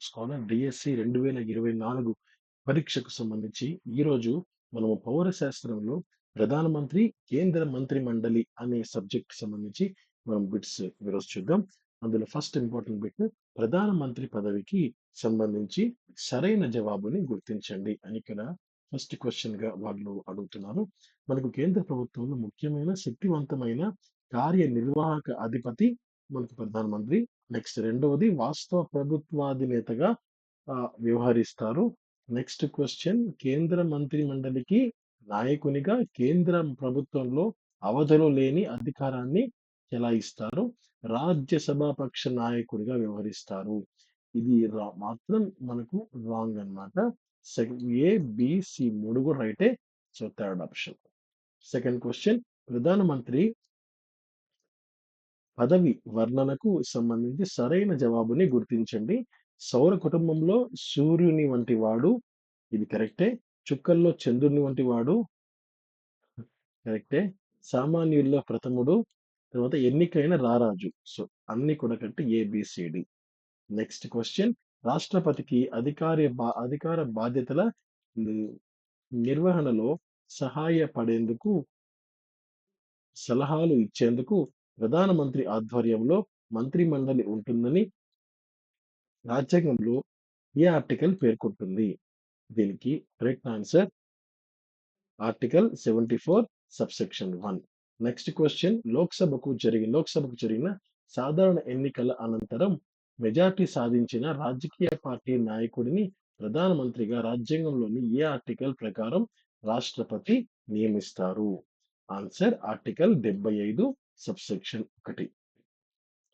Scholar DSC రెండు వేల ఇరవై నాలుగు పరీక్షకు సంబంధించి ఈరోజు మనము పౌర శాస్త్రంలో ప్రధానమంత్రి కేంద్ర మంత్రి మండలి అనే సబ్జెక్ట్ సంబంధించి మనం బిట్స్ ఈరోజు చూద్దాం. అందులో ఫస్ట్ ఇంపార్టెంట్ బిట్ ప్రధానమంత్రి పదవికి సంబంధించి సరైన జవాబుని గుర్తించండి అని ఇక్కడ ఫస్ట్ క్వశ్చన్గా వాళ్ళు అడుగుతున్నారు. మనకు కేంద్ర ప్రభుత్వంలో ముఖ్యమైన శక్తివంతమైన కార్యనిర్వాహక అధిపతి మనకు ప్రధానమంత్రి నెక్స్ట్ రెండవది వాస్తవ ప్రభుత్వాధినేతగా వ్యవహరిస్తారు. నెక్స్ట్ క్వశ్చన్ కేంద్ర మంత్రి మండలికి నాయకునిగా కేంద్ర ప్రభుత్వంలో అవధులు లేని అధికారాన్ని చెలాయిస్తారు. రాజ్యసభ పక్ష నాయకుడిగా వ్యవహరిస్తారు. ఇది రా- మాత్రం మనకు రాంగ్ అనమాట ఏ బిసి మూడు కూడా రైటే so third option. Second question ప్రధానమంత్రి పదవి వర్ణనకు సంబంధించి సరైన జవాబుని గుర్తించండి. సౌర కుటుంబంలో సూర్యుని వంటి వాడు ఇది కరెక్టే. చుక్కల్లో చంద్రుని వంటి వాడు కరెక్టే. సామాన్యుల్లో ప్రథముడు తర్వాత ఎన్నికైన రారాజు. సో అన్ని కూడా కరెక్ట్ ఏబిసిడి నెక్స్ట్ క్వశ్చన్ రాష్ట్రపతికి అధికార బా అధికార బాధ్యతల నిర్వహణలో సహాయపడేందుకు సలహాలు ఇచ్చేందుకు ప్రధానమంత్రి ఆధ్వర్యంలో మంత్రి మండలి ఉంటుందని రాజ్యాంగంలో ఏ ఆర్టికల్ పేర్కొంటుంది. దీనికి correct answer article seventy four subsection one. Next question లోక్సభకు జరిగిన లోక్సభకు జరిగిన సాధారణ ఎన్నికల అనంతరం మెజార్టీ సాధించిన రాజకీయ పార్టీ నాయకుడిని ప్రధానమంత్రిగా రాజ్యాంగంలోని ఏ ఆర్టికల్ ప్రకారం రాష్ట్రపతి నియమిస్తారు. ఆన్సర్ ఆర్టికల్ డెబ్బై ఐదు సబ్సెక్షన్ ఒకటి.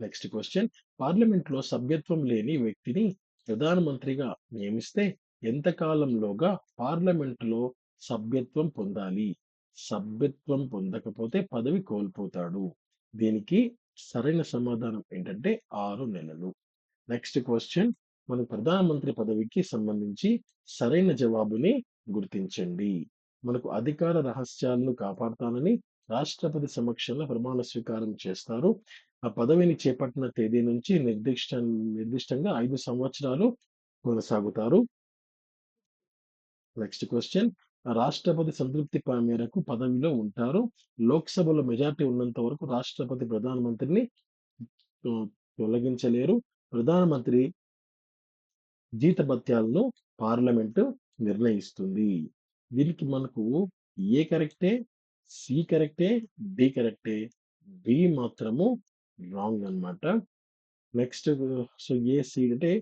Next question. పార్లమెంట్లో సభ్యత్వం లేని వ్యక్తిని ప్రధానమంత్రిగా నియమిస్తే ఎంత కాలంలోగా పార్లమెంట్లో సభ్యత్వం పొందాలి? సభ్యత్వం పొందకపోతే పదవి కోల్పోతాడు. దీనికి సరైన సమాధానం ఏంటంటే ఆరు నెలలు. Next question. మన ప్రధానమంత్రి పదవికి సంబంధించి సరైన జవాబుని గుర్తించండి. మనకు అధికార రహస్యాలను కాపాడతానని రాష్ట్రపతి సమక్షంలో ప్రమాణ స్వీకారం చేస్తారు. ఆ పదవిని చేపట్టిన తేదీ నుంచి నిర్దిష్ట నిర్దిష్టంగా ఐదు సంవత్సరాలు కొనసాగుతారు. నెక్స్ట్ క్వశ్చన్ రాష్ట్రపతి సంతృప్తి మేరకు పదవిలో ఉంటారు. లోక్సభలో మెజార్టీ ఉన్నంత వరకు రాష్ట్రపతి ప్రధానమంత్రిని తొలగించలేరు. ప్రధానమంత్రి జీతభత్యాలను పార్లమెంటు నిర్ణయిస్తుంది. దీనికి మనకు ఏ కరెక్టే? సి కరెక్టే డి కరెక్టే బి మాత్రము రాంగ్ అన్నమాట. నెక్స్ట్ సో ఏ సీడ్ అంటే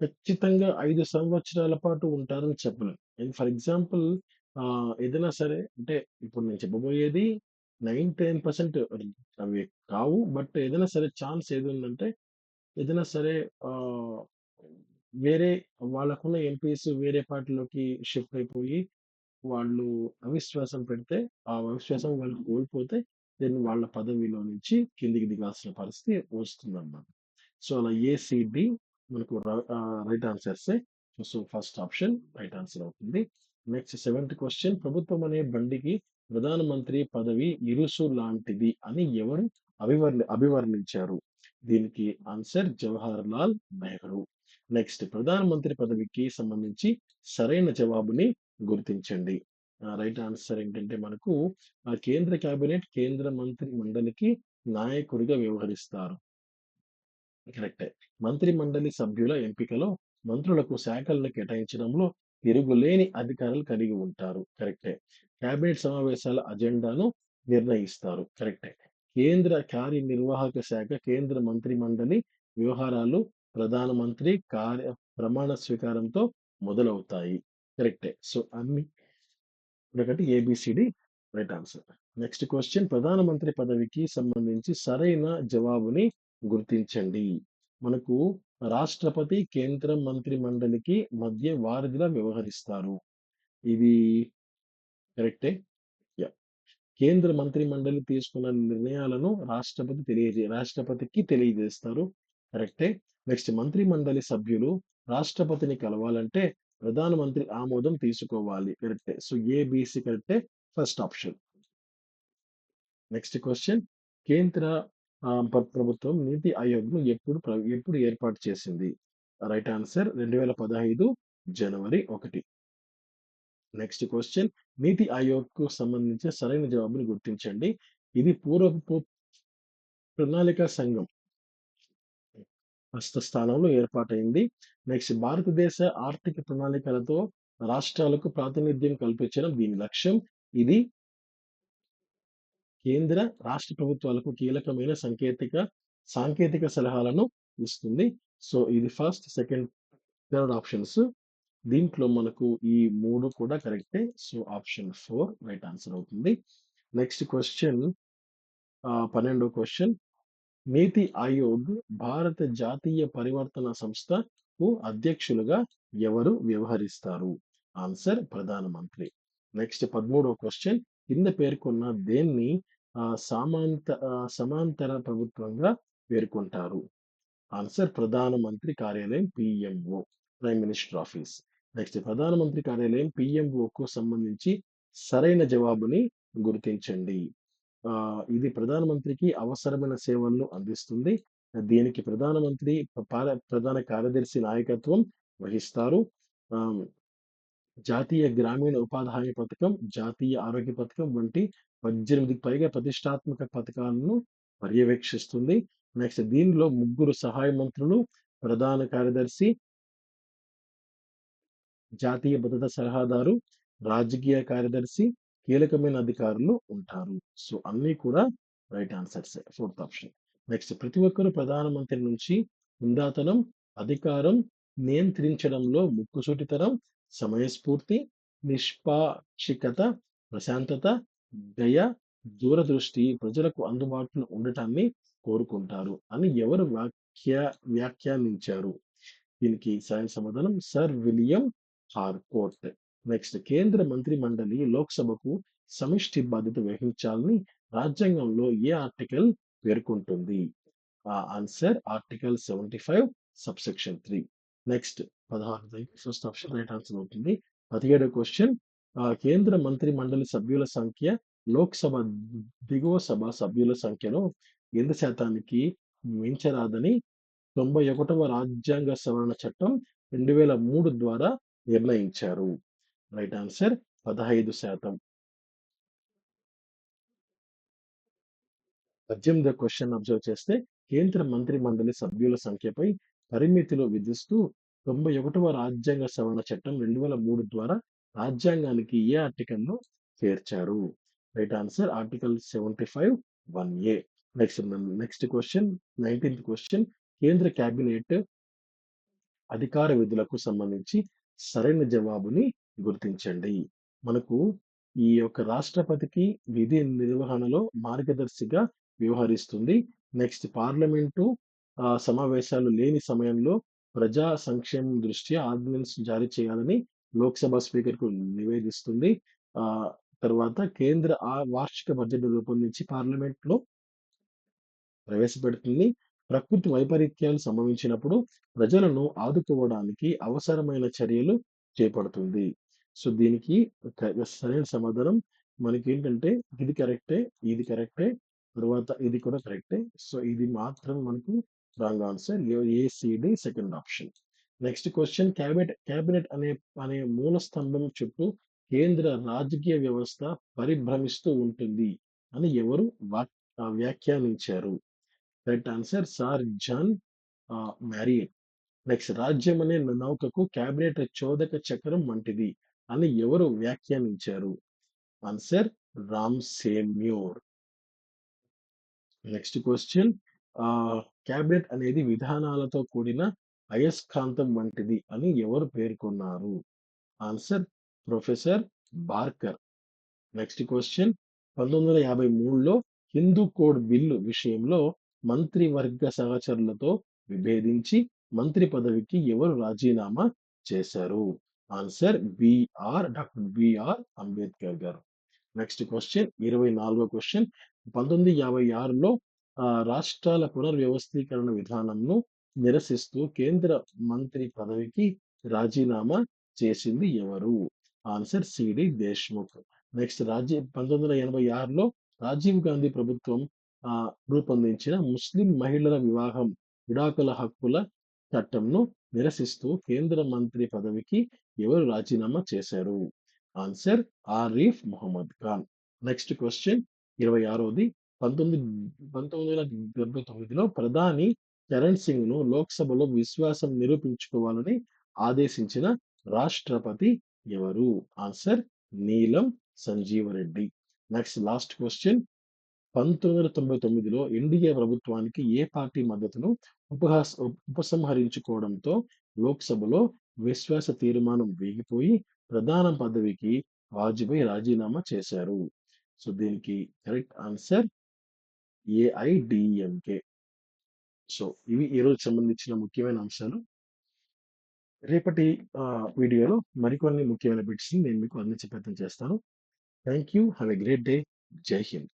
ఖచ్చితంగా ఐదు సంవత్సరాల పాటు ఉంటారని చెప్పలేం. ఫర్ ఎగ్జాంపుల్ ఏదైనా సరే అంటే ఇప్పుడు నేను చెప్పబోయేది నైన్ టెన్ పర్సెంట్ అవి కావు. బట్ ఏదైనా సరే ఛాన్స్ ఏది ఉందంటే ఏదైనా సరే వేరే వాళ్ళకున్న ఎంపీస్ వేరే పార్టీలోకి షిఫ్ట్ అయిపోయి వాళ్ళు అవిశ్వాసం పెడితే ఆ అవిశ్వాసం వాళ్ళు కోల్పోతే దెన్ వాళ్ళ పదవిలో నుంచి కిందికి దిగాల్సిన పరిస్థితి వస్తుందన్నమాట. సో అలా ఏసిడి మనకు right answers so first option right answer అవుతుంది. నెక్స్ట్ సెవెంత్ క్వశ్చన్ ప్రభుత్వం అనే బండికి ప్రధానమంత్రి పదవి ఇరుసు లాంటిది అని ఎవరు అభివర్ణి అభివర్ణించారు? దీనికి ఆన్సర్ జవహర్ లాల్ నెహ్రూ. నెక్స్ట్ ప్రధానమంత్రి పదవికి సంబంధించి సరైన జవాబుని గుర్తించండి. రైట్ ఆన్సర్ ఏంటంటే మనకు ఆ కేంద్ర కేబినెట్ కేంద్ర మంత్రి మండలికి నాయకుడిగా వ్యవహరిస్తారు. కరెక్టే. మంత్రి మండలి సభ్యుల ఎంపికలో మంత్రులకు శాఖలను కేటాయించడంలో తిరుగులేని అధికారాలు కలిగి ఉంటారు. కరెక్టే. కేబినెట్ సమావేశాల అజెండాను నిర్ణయిస్తారు. కరెక్టే. కేంద్ర కార్యనిర్వాహక శాఖ కేంద్ర మంత్రి మండలి వ్యవహారాలు ప్రధానమంత్రి కార్య ప్రమాణ స్వీకారంతో మొదలవుతాయి. కరెక్టే. సో అన్ని ఎందుకంటే A B C D right answer next question ప్రధానమంత్రి పదవికి సంబంధించి సరైన జవాబుని గుర్తించండి. మనకు రాష్ట్రపతి కేంద్ర మంత్రి మండలికి మధ్య వారధిలా వ్యవహరిస్తారు. ఇది కరెక్టే? కేంద్ర మంత్రి మండలి తీసుకున్న నిర్ణయాలను రాష్ట్రపతి తెలియజే రాష్ట్రపతికి తెలియజేస్తారు. కరెక్టే? నెక్స్ట్ మంత్రి మండలి సభ్యులు రాష్ట్రపతిని కలవాలంటే ప్రధానమంత్రి ఆమోదం తీసుకోవాలి. కరెక్టే. సో ఏబిసి కరెక్టే. First option. Next question. కేంద్ర ప్రభుత్వం నీతి ఆయోగ్ను ఎప్పుడు ఎప్పుడు ఏర్పాటు చేసింది? రైట్ ఆన్సర్ 2015 జనవరి ఒకటి. Next question. నీతి ఆయోగ్‌కు సంబంధించిన సరైన జవాబుని గుర్తించండి. ఇది పూర్వపు ప్రణాళిక సంఘం. ప్రస్తుత స్థానంలో ఏర్పాటైంది. నెక్స్ట్ భారతదేశ ఆర్థిక ప్రణాళికలతో రాష్ట్రాలకు ప్రాతినిధ్యం కల్పించడం దీని లక్ష్యం. ఇది కేంద్ర, రాష్ట్ర ప్రభుత్వాలకు కీలకమైన సాంకేతిక సాంకేతిక సలహాలను ఇస్తుంది. సో, ఇది ఫస్ట్, సెకండ్, థర్డ్ ఆప్షన్స్. దీంట్లో మనకు ఈ మూడు కూడా కరెక్టే. So, option four right answer అవుతుంది. నెక్స్ట్ క్వశ్చన్ పన్నెండో క్వశ్చన్ నీతి ఆయోగ్ భారత జాతీయ పరివర్తన సంస్థ అధ్యక్షులుగా ఎవరు వ్యవహరిస్తారు? ఆన్సర్ ప్రధానమంత్రి. నెక్స్ట్ పదమూడవ క్వశ్చన్ కింద పేర్కొన్న దేన్ని సమాంత సమాంతర ప్రభుత్వంగా పేర్కొంటారు? ఆన్సర్ ప్రధానమంత్రి కార్యాలయం PMO prime minister office. Next ప్రధానమంత్రి కార్యాలయం పిఎంఓకు సంబంధించి సరైన జవాబుని గుర్తించండి. ఇది ప్రధానమంత్రికి అవసరమైన సేవలను అందిస్తుంది. దీనికి ప్రధానమంత్రి పాల ప్రధాన కార్యదర్శి నాయకత్వం వహిస్తారు. జాతీయ గ్రామీణ ఉపాధి హామీ పథకం, జాతీయ ఆరోగ్య పథకం వంటి 18కి పైగా ప్రతిష్టాత్మక పథకాలను పర్యవేక్షిస్తుంది. నెక్స్ట్ దీనిలో ముగ్గురు సహాయ మంత్రులు, ప్రధాన కార్యదర్శి జాతీయ భద్రతా సలహాదారు, రాజకీయ కార్యదర్శి, కీలకమైన అధికారులు ఉంటారు. సో, అన్నీ కూడా right answers fourth option. Next ప్రతి ఒక్కరు ప్రధానమంత్రి నుంచి ఉందాతనం అధికారం, నియంత్రించడంలో ముక్కుసూటితనం, సమయస్ఫూర్తి, నిష్పాక్షికత, ప్రశాంతత, దయ, దూరదృష్టి, ప్రజలకు అందుబాటులో ఉండటాన్ని కోరుకుంటారు అని ఎవరు వ్యాఖ్య వ్యాఖ్యానించారు? దీనికి సరైన సమాధానం సర్ విలియం హార్కోర్ట్. నెక్స్ట్ కేంద్ర మంత్రి మండలి లోక్సభకు సమిష్టి బాధ్యత వహించాలని రాజ్యాంగంలో ఏ ఆర్టికల్ పేర్కొంటుంది? ఆ answer article 75 subsection three next 16 first option right answer అవుతుంది. పదిహేడో క్వశ్చన్ కేంద్ర మంత్రి మండలి సభ్యుల సంఖ్య లోక్సభ దిగువ సభ సభ్యుల సంఖ్యలో ఎంత శాతానికి మించరాదని 91వ రాజ్యాంగ సవరణ చట్టం 2003 ద్వారా నిర్ణయించారు? రైట్ ఆన్సర్ 15% 18వ క్వశ్చన్ అబ్జర్వ్ చేస్తే కేంద్ర మంత్రి మండలి సభ్యుల సంఖ్యపై పరిమితులు విధిస్తూ 91వ రాజ్యాంగ సవరణ చట్టం 2003 ద్వారా రాజ్యాంగానికి ఏ ఆర్టికల్‌ను చేర్చారు? Right answer article 75 1ఏ. Next next question nineteenth question కేంద్ర క్యాబినెట్ అధికార విధులకు సంబంధించి సరైన జవాబుని గుర్తించండి. మనకు ఈ యొక్క రాష్ట్రపతికి విధి నిర్వహణలో మార్గదర్శిగా వ్యవహరిస్తుంది. నెక్స్ట్ పార్లమెంటు సమావేశాలు లేని సమయంలో ప్రజా సంక్షేమం దృష్ట్యా ఆర్డినెన్స్ జారీ చేయాలని లోక్సభ స్పీకర్‌కు నివేదిస్తుంది. ఆ తర్వాత కేంద్ర వార్షిక బడ్జెట్ రూపొందించి పార్లమెంట్‌లో ప్రవేశపెడుతుంది. ప్రకృతి వైపరీత్యాలు సంభవించినప్పుడు ప్రజలను ఆదుకోవడానికి అవసరమైన చర్యలు చేపడుతుంది. సో, దీనికి సరైన సమాధానం మనకి ఏంటంటే ఇది కరెక్టే, ఇది కరెక్టే, తర్వాత ఇది కూడా కరెక్టే. సో, ఇది మాత్రం మనకు wrong answer. A C D second option. Next question cabinet cabinet అనే అనే మూల స్తంభం చుట్టూ కేంద్ర రాజకీయ వ్యవస్థ పరిభ్రమిస్తూ ఉంటుంది అని ఎవరు వాక్ వ్యాఖ్యానించారు? Right answer sir John Marriott. Next రాజ్యం అనే నౌకకు క్యాబినెట్ చోదక చక్రం వంటిది అని ఎవరు వ్యాఖ్యానించారు? Answer Ramsay Muir. Next question cabinet అనేది విధానాలతో కూడిన అయస్కాంతం వంటిది అని ఎవరు పేర్కొన్నారు? Answer professor Barker. Next question పంతొమ్మిది వందల యాభై మూడులో హిందూ కోడ్ బిల్లు విషయంలో మంత్రివర్గ సహచరులతో విభేదించి మంత్రి పదవికి ఎవరు రాజీనామా చేశారు? Answer B R doctor B R Ambedkar గారు. నెక్స్ట్ క్వశ్చన్ ఇరవై నాలుగో క్వశ్చన్ పంతొమ్మిది యాభై ఆరులో రాష్ట్రాల పునర్వ్యవస్థీకరణ విధానంను నిరసిస్తూ కేంద్ర మంత్రి పదవికి రాజీనామా చేసింది ఎవరు? Answer C D Deshmukh. Next Rajiv 1986లో Rajiv Gandhi ప్రభుత్వం రూపొందించిన ముస్లిం మహిళల వివాహం, విడాకుల హక్కుల చట్టంను నిరసిస్తూ కేంద్ర మంత్రి పదవికి ఎవరు రాజీనామా చేశారు answer Arif Mohammed Khan next question ఇరవై ఆరోది పంతొమ్మిది పంతొమ్మిది వందల డెబ్బై తొమ్మిదిలో ప్రధాని చరణ్ సింగ్ను లోక్సభలో విశ్వాసం నిరూపించుకోవాలని ఆదేశించిన రాష్ట్రపతి ఎవరు? ఆన్సర్ నీలం సంజీవరెడ్డి. Next last question. పంతొమ్మిది వందల తొంభై తొమ్మిదిలో ఎన్డీఏ ప్రభుత్వానికి ఏ పార్టీ మద్దతును ఉపహాస్ ఉపసంహరించుకోవడంతో లోక్సభలో విశ్వాస తీర్మానం వేగిపోయి ప్రధాన పదవికి వాజ్పేయి రాజీనామా చేశారు. సో దీనికి కరెక్ట్ ఆన్సర్ ఏఐడిఎంకే. సో ఇవి ఈరోజు సంబంధించిన ముఖ్యమైన అంశాలు. రేపటి వీడియోలో మరికొన్ని ముఖ్యమైన బిట్స్ని నేను మీకు అందించే ప్రయత్నం చేస్తాను. Thank you have a great day. Jai Hind.